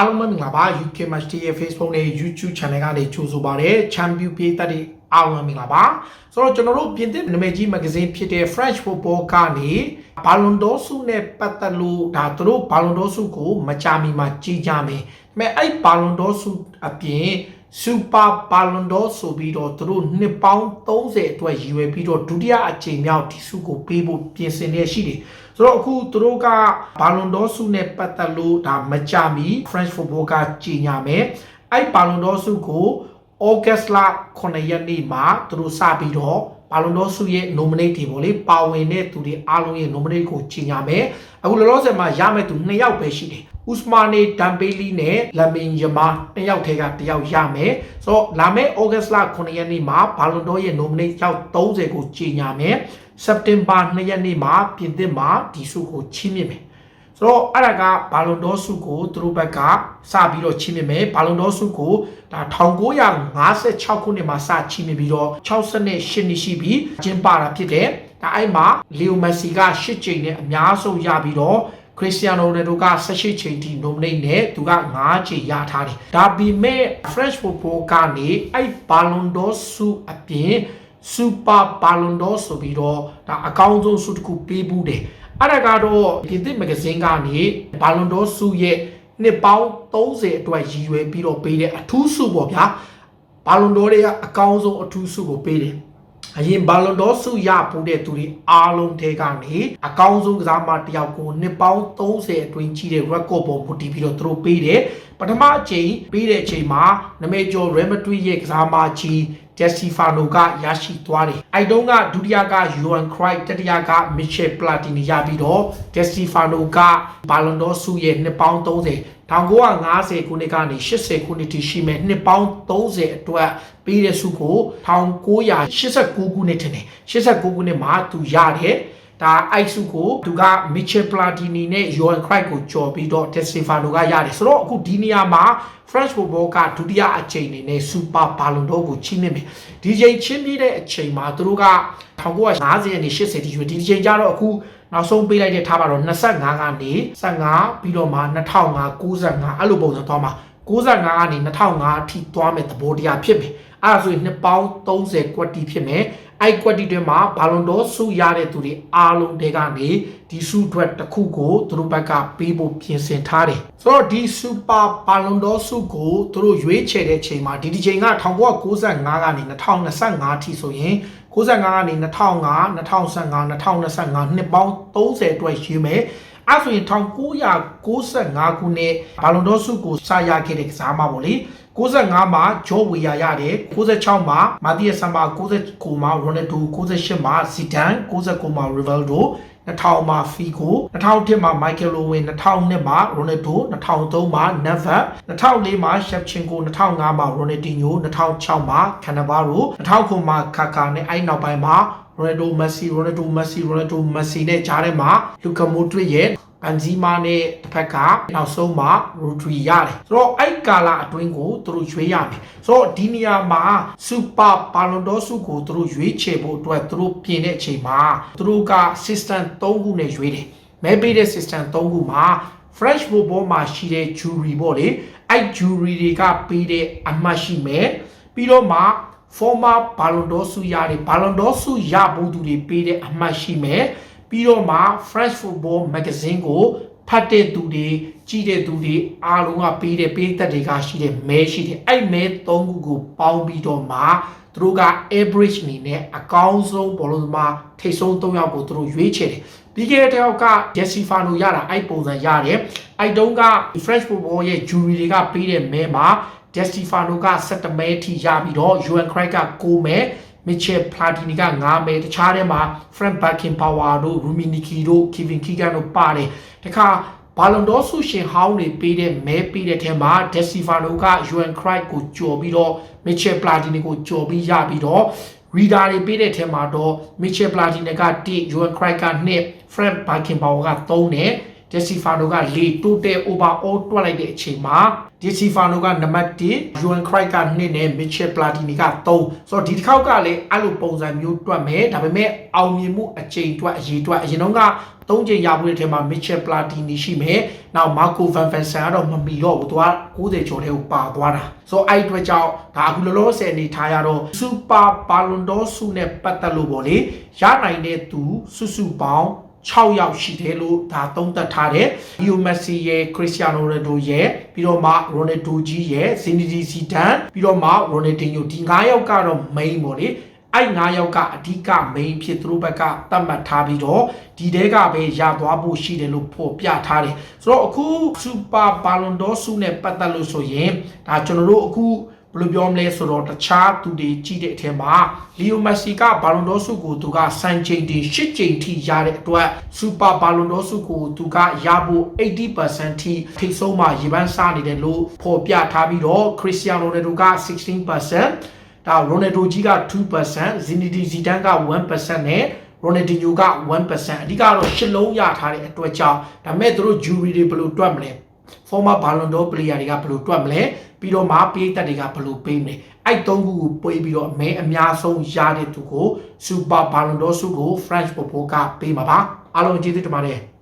အားလုံးပဲမင်္ဂလာပါ UK Match Day ရဲ့ Facebook နဲ့ YouTube Channel ကနေကြိုဆိုပါရစေ Champion ပြည်သက်တွေအားလုံးပဲမင်္ဂလာပါဆိုတော့ကျွန်တော်တို့ပြင်သစ်နာမည်ကြီးမဂ္ဂဇင်းဖြစ်တဲ့ French Football ကနေဘာလွန်ဒိုဆုနဲ့ပတ်သက်လို့ဒါသူတို့ဘာလွန်ဒိုဆုကိုမကြာမီမှာကြီးကြမယ်ဒါပေမဲ့အဲ့ဘာလွန်ဒိုဆုအပြင်စူပါဘာလွန်ဒိုဆိုပြီးတော့သူတို့နှစ်ပေါင်း30အတွက်ရည်ရွယ်ပြီးတော့ဒုတိယအကြိမ်မြောက်ဒီဆုကိုပေးဖို့ပြင်ဆင်နေရှိတယ် ဆိုတော့အခုသူတို့ကဘာလွန်ဒိုဆုနဲ့ပတ်သက်လို့ဒါမကြာမီ French Football ကကြီးညာမယ်အဲ့ဘာလွန်ဒိုဆုကိုဩဂတ်လ9ရက်နေ့မှာသူတို့စပြီးတော့ဘာလုံတော်စုရဲ့ nominate တွေပေါ့လေပါဝင်တဲ့သူတွေအားလုံးရဲ့ nominate ကိုကြီးညာမယ်အခုလောလောဆယ်မှာရမယ့်သူ2ယောက်ပဲရှိတယ် ဥစမာနီဒမ်ဘေလီနဲ့လမင်ယမာ2ယောက်ထဲက1ယောက်ရမယ်ဆိုတော့လာမယ့်ဩဂတ်လ9ရက်နေ့မှာဘာလုံတော်ရဲ့ nominate ယောက်30ကိုကြီးညာမယ်စက်တင်ဘာ2ရက်နေ့မှာပြင်သစ်မှာဒီစုကိုချီးမြှင့်မယ်ဆိုတော့အဲ့ဒါကဘာလုံတော်စုကိုသူတို့ဘက်ကစပြီးတော့ချီးမြှင့်မယ်ဘာလုံတော်စုကိုဒါ1956ခုနှစ်မှာစချီးမြှင့်ပြီးတော့68နှစ်ရှိပြီးကျင်းပတာဖြစ်တယ်ဒါအဲ့မှာလီယိုမက်ဆီက8ချိန်နဲ့အများဆုံးရပြီးတော့ ခရစ္စတီယာနိုရိုနယ်ဒိုက18ချိန်ထိ nominate နဲ့သူက9ချိန်ရထားတယ်ဒါပေမဲ့ French football ကနေအဲ့ Ballon d'Or ဆုအပြင် Super Ballon d'Or ဆိုပြီးတော့ဒါအကောင်းဆုံးဆုတစ်ခုပေးဘူးတယ်အဲ့ဒါကတော့ဒီသစ်မဂ္ဂဇင်းကနေ Ballon d'Or ဆုရဲ့နှစ်ပေါင်း30အတွက်ရည်ရွယ်ပြီးတော့ပေးတဲ့အထူးဆုပေါ့ဗျာဘာလွန်ဒေါ်တွေကအကောင်းဆုံးအထူးဆုကိုပေးတယ် အရင်ဘာလွန်ဒေါ်ဆုရပူတဲ့သူတွေအားလုံးထဲကနေအကောင်းဆုံးကစားမတစ်ယောက်ကိုနှစ်ပေါင်း30အတွင်းကြီးတဲ့ record ပေါ်မူတည်ပြီးတော့သူတို့ပေးတယ်ပထမအချိန်ပေးတဲ့အချိန်မှာနမေကျော် Real Madrid ရဲ့ကစားမကြီး Destifano ကရရှိသွားတယ်။အဲတုန်းကဒုတိယက Johan Cruyff တတိယက Michel Platini ရပြီးတော့ Destifano က Ballon d'Or ဆုရဲ့နှစ်ပေါင်း30 1950ခုနှစ်ကနေ80ခုနှစ်ထိရှိမဲ့နှစ်ပေါင်း30အတွက်ပေးတဲ့ဆုကို1989ခုနှစ်ထင်တယ်89ခုနှစ်မှာသူရတယ် ဒါအိုက်စုကိုသူက Michel Platini နဲ့ Johan Cruyff ကိုကြော်ပြီးတော့ De Stefano ကရတယ်ဆိုတော့အခုဒီနေရာမှာ French football ကဒုတိယအကြိမ်အနေနဲ့ Super Ballon d'Or ကိုချီးမြှင့်မယ်ဒီချိန်ချီးမြှင့်တဲ့အချိန်မှာသူတို့က1950နဲ့80တိရွေးဒီချိန်ကျတော့အခုနောက်ဆုံးပေးလိုက်တဲ့ထားပါတော့25ကနေ15ပြီးတော့မှ2005 95အဲ့လိုပုံစံသွားမှာ95ကနေ2005အထိသွားမယ်သဘောတရားဖြစ်မယ်အဲ့ဒါဆိုရင်နှစ်ပေါင်း30ကွက်တီဖြစ်မယ် အဲ့ကွက်တီတွေမှာဘာလွန်ဒေါဆုရတဲ့သူတွေအားလုံးတွေကနေဒီဆုအတွက်တစ်ခုကိုသူတို့ဘက်ကပေးဖို့ပြင်ဆင်ထားတယ်ဆိုတော့ဒီစူပါဘာလွန်ဒေါဆုကိုသူတို့ရွေးချယ်တဲ့ချိန်မှာဒီဒီချိန်က1995ကနေ2025အထိဆိုရင်95ကနေ2005 2015 2025နှစ်ပေါင်း30အတွက်ရွေးမယ် အဲ့ဆိုရင်1995ခုနှစ်ဘာလွန်ဒေါဆုကိုစရခဲ့တဲ့ကစားမပေါ့လေ95မှာဂျော့ဝီယာရတယ်96မှာမာတီယဆမ်ဘာ99မှာရိုနယ်ဒို98မှာဇီဒန်99မှာရီဗယ်ဒို2000မှာဖီကို2001မှာမိုက်ကယ်လိုဝင်း2002မှာရိုနယ်ဒို2003မှာနက်ဗတ်2004မှာရှက်ချင်ကို2005မှာရိုနယ်ဒီညို2006မှာကန်နာဘာရို2009မှာကာကာနဲ့အဲ့နောက်ပိုင်းမှာ ရိုနယ်ဒိုမက်ဆီရိုနယ်ဒိုမက်ဆီရိုနယ်ဒိုမက်ဆီနဲ့ဂျားထဲမှာလူကာမိုဒရစ်ရဲ့ဘန်ဇီမာနဲ့တစ်ဖက်ကနောက်ဆုံးမှာရိုဒရီရတယ်ဆိုတော့အဲ့ကာလာအတွင်းကိုသူတို့ရွေးရမယ်ဆိုတော့ဒီနေရာမှာစူပါဘာလွန်ဒေါဆုကိုသူတို့ရွေးချယ်ဖို့အတွက်သူတို့ပြင်တဲ့အချိန်မှာသူတို့က system 3ခုနဲ့ရွေးတယ်မဲပေးတဲ့ system 3ခုမှာ French football မှာရှိတဲ့ jury ပေါ့လေအဲ့ jury တွေကပေးတဲ့အမှတ်ရှိမယ်ပြီးတော့မှ former Ballon d'Or ဆုရတဲ့ Ballon d'Or ဆုရဖို့သူတွေပေးတဲ့အမှတ်ရှိမယ်ပြီးတော့မှ French Football Magazine ကိုဖတ်တဲ့သူတွေကြည့်တဲ့သူတွေအားလုံးကပေးတဲ့ပေးသက်တွေကရှိတဲ့မဲရှိတယ်အဲ့မဲ၃ခုကိုပေါင်းပြီးတော့မှသူတို့က average အနေနဲ့အကောင်းဆုံးဘောလုံးသမားထိပ်ဆုံး၃ယောက်ကိုသူတို့ရွေးချယ်တယ်ပြီးခဲ့တဲ့ယောက်က Decifano ရတာအဲ့ပုံစံရတယ်အဲ့တုန်းက French Football ရဲ့ jury တွေကပေးတဲ့မဲမှာ Destifano က7မဲထိရပြီးတော့ Johan Cruyff က9မဲ Michel Platini က9မဲတခြားထဲမှာ Frank Beckenbauer တို့ Rummenigge တို့ Kevin Keegan တို့ပါတယ်တခါဘာလွန်ဒေါဆုရှင်ဟောင်းတွေပေးတဲ့မဲပေးတဲ့ထဲမှာ Destifano က Johan Cruyff ကိုကြော်ပြီးတော့ Michel Platini ကိုကြော်ပြီးရပြီးတော့ reader တွေပေးတဲ့ထဲမှာတော့ Michel Platini က1 Johan Cruyff က2 Frank Beckenbauer က3နဲ့ ဒက်စီဖာနိုကလေတိုးတဲ over all တွက်လိုက်တဲ့အချိန်မှာဒက်စီဖာနိုကနံပါတ်1 Juan Craig က2နဲ့ Mitchell Platini က3ဆိုတော့ဒီတစ်ခေါက်ကလည်းအဲ့လိုပုံစံမျိုးတွက်မယ်ဒါပေမဲ့အောင်မြင်မှုအချိန်တွက်အရေးတွက်အရင်တော့က3ချိန်ရဖို့တဲ့ထဲမှာ Mitchell Platini ရှိမယ်နောက် Marco Van Vansen ကတော့မမီတော့ဘူးသူက90ကျော်တဲ့ကိုပါသွားတာဆိုတော့အဲ့ဒီအတွက်ကြောင့်ဒါအခုလောလောဆယ်အနေထားရတော့ Super Ballon d'Or ဆုနဲ့ပတ်သက်လို့ပေါ့လေရနိုင်တဲ့သူစုစုပေါင်း 6ယောက်ရှိတယ်လို့ဒါသုံးသပ်ထားတယ်။ Leo Messi ရဲ့ Cristiano Ronaldo ရဲ့ပြီးတော့မှ Ronaldo ကြီးရဲ့ Zinedine Zidane ပြီးတော့မှ Ronaldinho ဒီ9ယောက်ကတော့ main ပေါ့လေ။အဲ့9ယောက်ကအဓိက main ဖြစ်သူတို့ဘက်ကသတ်မှတ်ထားပြီးတော့ဒီတဲကပဲရသွားဖို့ရှိတယ်လို့ဖော်ပြထားတယ်။ဆိုတော့အခု Super Ballon d'Or ဆုနဲ့ပတ်သက်လို့ဆိုရင်ဒါကျွန်တော်တို့အခု ဘယ်လိုပြောမလဲဆိုတော့တခြားသူတွေကြည့်တဲ့အထက်မှာလီယိုမက်ဆီကဘာလွန်ဒေါဆုကိုသူကစံချိန်တင်၈ချိန်ထိရတဲ့အတွက်စူပါဘာလွန်ဒေါဆုကိုသူကရဖို့80%ထိထိတ်ဆုံးမှာရေပန်းစားနေတယ်လို့ဖော်ပြထားပြီးတော့ခရစ္စတီယာနိုရိုနယ်ဒိုက16%ဒါရိုနယ်ဒိုကြီးက2%ဇီနီဒီဇီဒန်က1%နဲ့ရိုနယ်ဒီညိုက1%အဓိကတော့ရှစ်လုံးရထားတဲ့အတွက်ကြောင့်ဒါပေမဲ့သူတို့ဂျူရီတွေဘယ်လိုတွက်မလဲ former Ballon d'Or player တွေကဘယ်လိုတွက်မလဲပြီးတော့မှပေးသက်တွေကဘယ်လိုပေးမလဲအဲ့သုံးခုကိုပွေးပြီးတော့အမဲအများဆုံးရတဲ့သူကို Super Ballon d'Or ဆုကို French Popo ကပေးမှာပါအားလုံးကျေးဇူးတင်ပါတယ်